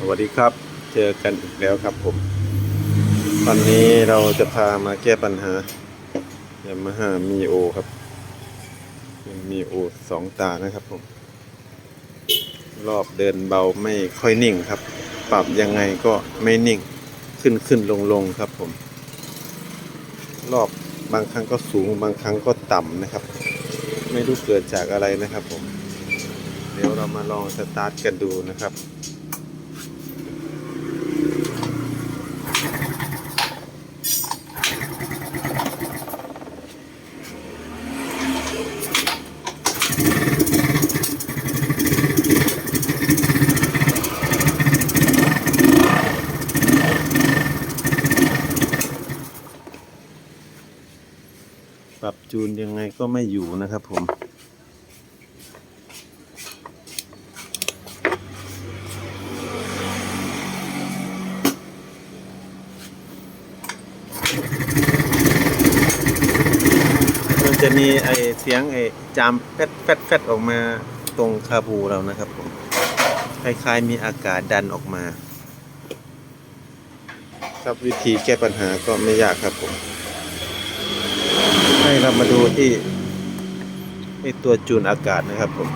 สวัสดีครับ เจอกันอีกแล้วครับผม วันนี้เราจะพามาแก้ปัญหายามาฮ่ามีโอครับมีโอสองตานะครับผม รอบเดินเบาไม่ค่อยนิ่งครับ ปรับยังไงก็ไม่นิ่งขึ้นขึ้นลงลงครับผม รอบบางครั้งก็สูงบางครั้งก็ต่ำนะครับ ไม่รู้เกิดจากอะไรนะครับผม เดี๋ยวเรามาลองสตาร์ทกันดูนะครับ รับจูนยังไงก็ไม่อยู่นะครับผม มันจะมีไอเสียงไอจามแฟดแฟดแฟดออกมาตรงคาบูเรานะครับผม คล้ายๆมีอากาศดันออกมา ครับวิธีแก้ปัญหาก็ไม่ยากครับผม ให้เรามาดูที่ไอตัวจูนอากาศนะครับผม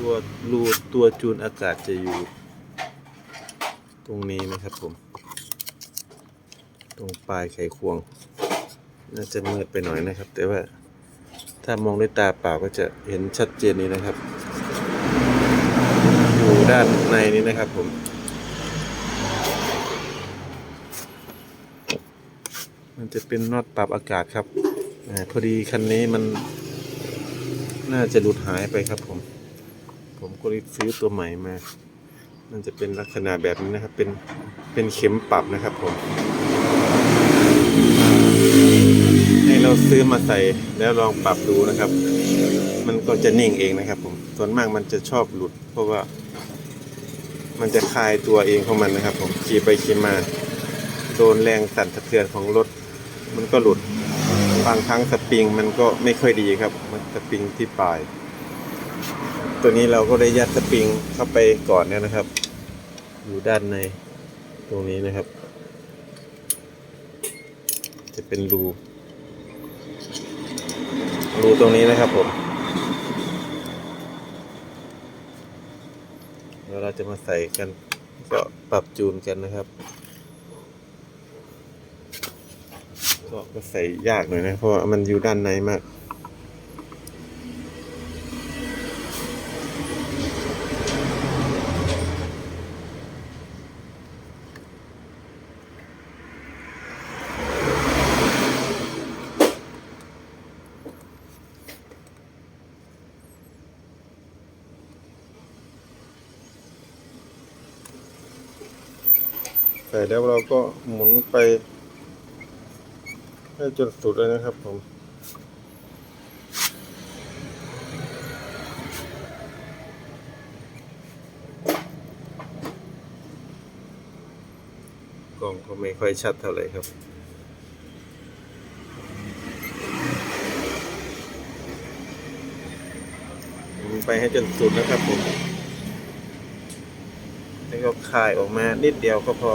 รูรูตัวจูนอากาศจะอยู่ ตรงนี้นะครับผม ตรงปลายไขควง น่าจะมืดไปหน่อยนะครับ แต่ว่าถ้ามองด้วยตาเปล่าก็จะเห็นชัดเจนนี้นะครับ อยู่ด้านในนี้นะครับผม มันจะเป็นน็อตปรับอากาศครับอาพอดีคันนี้มัน น่าจะหลุดหายไปครับผม ผมก็รีบซื้อตัวใหม่มา มันจะเป็นลักษณะแบบนี้นะครับ เป็น เป็นเข็มปรับนะครับผม ให้เราซื้อมาใส่แล้วลองปรับดูนะครับ มันก็จะนิ่งเองนะครับ ผม ส่วนมากมันจะชอบหลุด เพราะว่า มันจะคลายตัวเองของมันนะครับ ผมขี่ไปขี่มาโดนแรงสั่นสะเทือนของรถ มันก็หลุด บางครั้งสปริงมันก็ไม่ค่อยดีครับ มันสปริงที่ปลาย ตัวนี้เราก็ได้ยัดสปริงเข้าไปก่อนเนี่ยนะครับ อยู่ด้านในตรงนี้นะครับ จะเป็นรูรูตรงนี้นะครับผมเดี๋ยวเราจะมาใส่กันก็ปรับจูนกันนะครับ ก็ก็ใส่ยากหน่อยนะ เพราะว่ามันอยู่ด้านในมากใส่แล้วเราก็หมุนไป ให้จนสุดเลยนะครับผมกล้องก็ไม่ค่อยชัดเท่าไหร่ครับไปให้จนสุดนะครับผม แล้วก็คายออกมานิดเดียวก็พอ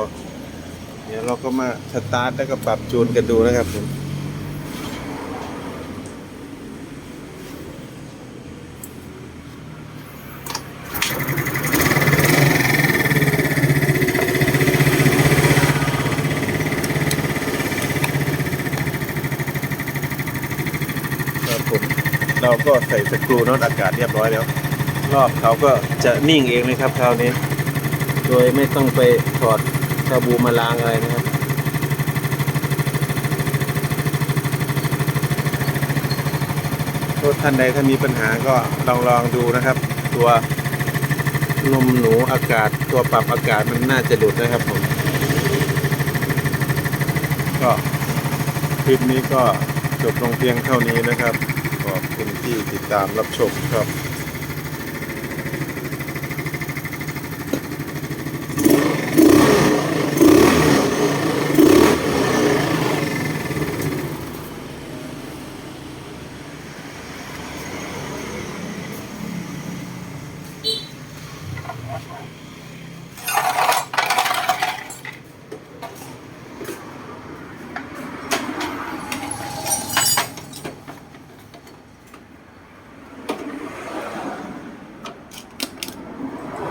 เดี๋ยวเราก็มาสตาร์ทแล้วก็ปรับจูนกันดูนะครับผมครับผมเราก็ใส่สกรูน็อตอากาศเรียบร้อยแล้ว รอบเขาก็จะนิ่งเองเลยครับคราวนี้ โดยไม่ต้องไปถอด คาบูมาล้างอะไรนะครับรถท่านใดถ้ามีปัญหาก็ลองลองดูนะครับ ตัวนมหนูอากาศตัวปรับอากาศมันน่าจะหลุดนะครับผม ก็คลิปนี้ก็จบลงเพียงเท่านี้นะครับ ขอบคุณที่ติดตามรับชมครับ